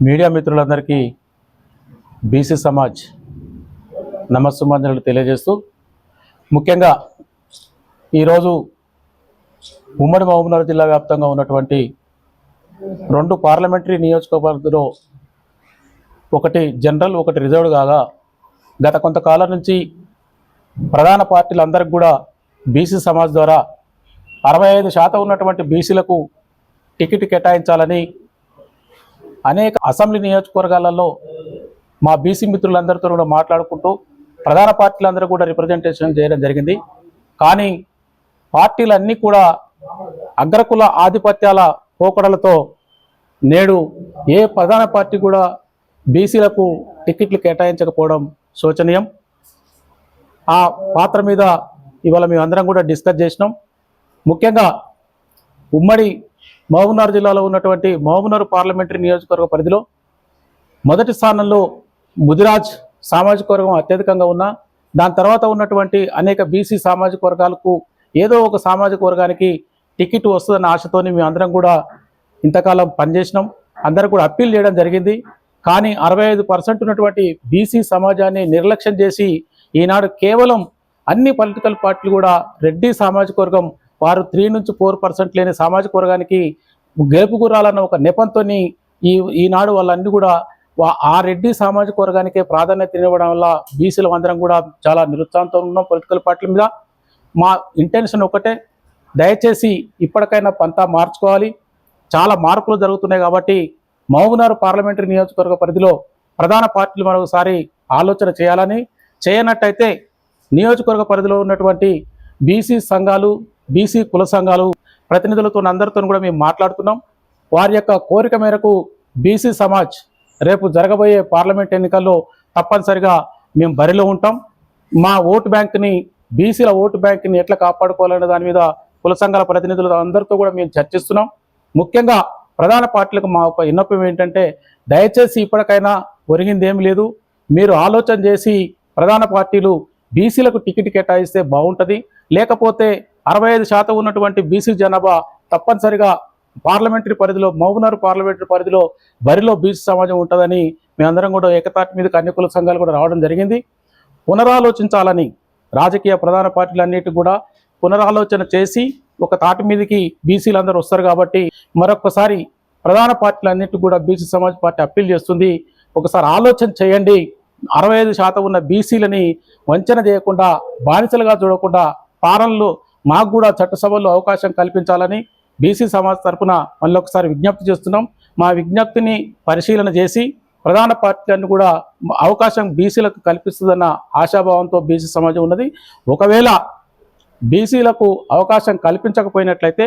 Media మిత్రులందరికీ BC Samaj నమస్సుమాంజలు తెలియజేస్తూ ముఖ్యంగా ఈరోజు ఉమ్మడి మహబూబ్నగర్ జిల్లా వ్యాప్తంగా ఉన్నటువంటి రెండు పార్లమెంటరీ నియోజకవర్గంలో ఒకటి జనరల్ ఒకటి రిజర్వ్డ్ కాగా గత కొంతకాలం నుంచి ప్రధాన పార్టీలందరికీ కూడా బీసీ సమాజ్ ద్వారా అరవై ఐదు శాతం ఉన్నటువంటి బీసీలకు టికెట్ కేటాయించాలని అనేక అసెంబ్లీ నియోజకవర్గాలలో మా బీసీ మిత్రులందరితో కూడా మాట్లాడుకుంటూ ప్రధాన పార్టీలందరూ కూడా రిప్రజెంటేషన్ చేయడం జరిగింది. కానీ పార్టీలన్నీ కూడా అగ్రకుల ఆధిపత్యాల పోకడలతో నేడు ఏ ప్రధాన పార్టీ కూడా బీసీలకు టికెట్లు కేటాయించకపోవడం శోచనీయం. ఆ పాత్ర మీద ఇవాళ మేమందరం కూడా డిస్కస్ చేసినాం. ముఖ్యంగా ఉమ్మడి మహబూబ్నగర్ జిల్లాలో ఉన్నటువంటి మహబూబ్నగర్ పార్లమెంటరీ నియోజకవర్గ పరిధిలో మొదటి స్థానంలో ముదిరాజ్ సామాజిక వర్గం అత్యధికంగా ఉన్న దాని తర్వాత ఉన్నటువంటి అనేక బీసీ సామాజిక వర్గాలకు ఏదో ఒక సామాజిక వర్గానికి టికెట్ వస్తుందన్న ఆశతోని మేము అందరం కూడా ఇంతకాలం పనిచేసినాం. అందరూ కూడా అప్పీల్ చేయడం జరిగింది. కానీ అరవై ఐదు పర్సెంట్ ఉన్నటువంటి బీసీ సమాజాన్ని నిర్లక్ష్యం చేసి ఈనాడు కేవలం అన్ని పొలిటికల్ పార్టీలు కూడా రెడ్డి సామాజిక వర్గం వారు త్రీ నుంచి ఫోర్ పర్సెంట్ లేని సామాజిక వర్గానికి గెలుపు గురాలన్న ఒక నెపంతో ఈ ఈనాడు వాళ్ళన్నీ కూడా వా- ఆ రెడ్డి సామాజిక వర్గానికే ప్రాధాన్యత ఇవ్వడం వల్ల బీసీలు అందరం కూడా చాలా నిరుత్సాహంతో ఉన్నాం పొలిటికల్ పార్టీల మీద. మా ఇంటెన్షన్ ఒకటే దయచేసి ఇప్పటికైనా పంతా మార్చుకోవాలి. చాలా మార్పులు జరుగుతున్నాయి కాబట్టి మహబూబ్నగర్ పార్లమెంటరీ నియోజకవర్గ పరిధిలో ప్రధాన పార్టీలు మరొకసారి ఆలోచన చేయాలని చేయనట్టయితే నియోజకవర్గ పరిధిలో ఉన్నటువంటి బీసీ సంఘాలు బీసీ కుల సంఘాలు ప్రతినిధులతో అందరితో కూడా మేము మాట్లాడుతున్నాం. వారి యొక్క కోరిక మేరకు బీసీ సమాజ్ రేపు జరగబోయే పార్లమెంట్ ఎన్నికల్లో తప్పనిసరిగా మేము బరిలో ఉంటాం. మా ఓటు బ్యాంక్ని బీసీల ఓటు బ్యాంక్ని ఎట్లా కాపాడుకోవాలనే దాని మీద కుల సంఘాల ప్రతినిధులు అందరితో కూడా మేము చర్చిస్తున్నాం. ముఖ్యంగా ప్రధాన పార్టీలకు మా ఒక విన్నపం ఏంటంటే దయచేసి ఇప్పటికైనా ఒరిగింది ఏమి లేదు. మీరు ఆలోచన చేసి ప్రధాన పార్టీలు బీసీలకు టికెట్ కేటాయిస్తే బాగుంటుంది. లేకపోతే అరవై ఐదు శాతం ఉన్నటువంటి బీసీ జనాభా తప్పనిసరిగా పార్లమెంటరీ పరిధిలో మహబూబ్నగర్ పార్లమెంటరీ పరిధిలో బరిలో బీసీ సమాజం ఉంటుందని మేమందరం కూడా ఏకతాటి మీద అన్ని కుల సంఘాలు కూడా రావడం జరిగింది. పునరాలోచించాలని రాజకీయ ప్రధాన పార్టీలన్నిటి కూడా పునరాలోచన చేసి ఒక తాటి మీదకి బీసీలు అందరూ వస్తారు కాబట్టి మరొకసారి ప్రధాన పార్టీలన్నిటి కూడా బీసీ సమాజ్ పార్టీ అప్పీల్ చేస్తుంది. ఒకసారి ఆలోచన చేయండి. అరవై ఐదు శాతం ఉన్న బీసీలని వంచన చేయకుండా బానిసలుగా చూడకుండా పాలనలో మాకు కూడా చట్టసభలో అవకాశం కల్పించాలని బీసీ సమాజ్ తరఫున మళ్ళీ ఒకసారి విజ్ఞప్తి చేస్తున్నాం. మా విజ్ఞప్తిని పరిశీలన చేసి ప్రధాన పార్టీలను కూడా అవకాశం బీసీలకు కల్పిస్తుందన్న ఆశాభావంతో బీసీ సమాజం ఉన్నది. ఒకవేళ బీసీలకు అవకాశం కల్పించకపోయినట్లయితే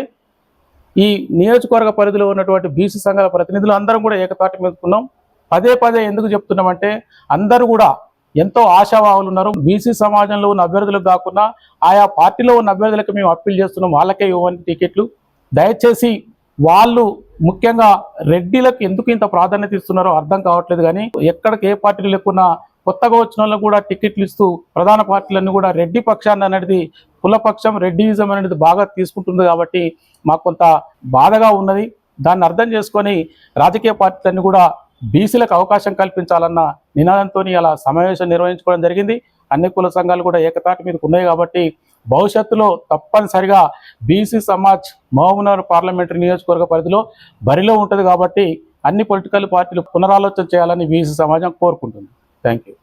ఈ నియోజకవర్గ పరిధిలో ఉన్నటువంటి బీసీ సంఘాల ప్రతినిధులు అందరం కూడా ఏకతాటి మీదకున్నాం పదే పదే ఎందుకు చెప్తున్నామంటే అందరూ కూడా ఎంతో ఆశావాహులు ఉన్నారు. బీసీ సమాజంలో ఉన్న అభ్యర్థులకు కాకుండా ఆయా పార్టీలో ఉన్న అభ్యర్థులకు మేము అప్పీల్ చేస్తున్నాం. వాళ్ళకే ఇవ్వండి టికెట్లు. దయచేసి వాళ్ళు ముఖ్యంగా రెడ్డిలకు ఎందుకు ఇంత ప్రాధాన్యత ఇస్తున్నారో అర్థం కావట్లేదు కానీ ఎక్కడికి ఏ పార్టీలు లేకున్నా కొత్తగా వచ్చిన వాళ్ళకు కూడా టికెట్లు ఇస్తూ ప్రధాన పార్టీలన్నీ కూడా రెడ్డి పక్షాన్ని అనేది కులపక్షం రెడ్డియిజం అనేది బాగా తీసుకుంటుంది కాబట్టి మాకు కొంత బాధగా ఉన్నది. దాన్ని అర్థం చేసుకొని రాజకీయ పార్టీలన్నీ కూడా బీసీలకు అవకాశం కల్పించాలన్న నినాదంతో అలా సమావేశం నిర్వహించుకోవడం జరిగింది. అన్ని కుల సంఘాలు కూడా ఏకతాటి మీదకు ఉన్నాయి కాబట్టి భవిష్యత్తులో తప్పనిసరిగా బీసీ సమాజ్ మహబూబ్నగర్ పార్లమెంటరీ నియోజకవర్గ పరిధిలో బరిలో ఉంటుంది కాబట్టి అన్ని పొలిటికల్ పార్టీలు పునరాలోచన చేయాలని బీసీ సమాజం కోరుకుంటుంది. Thank you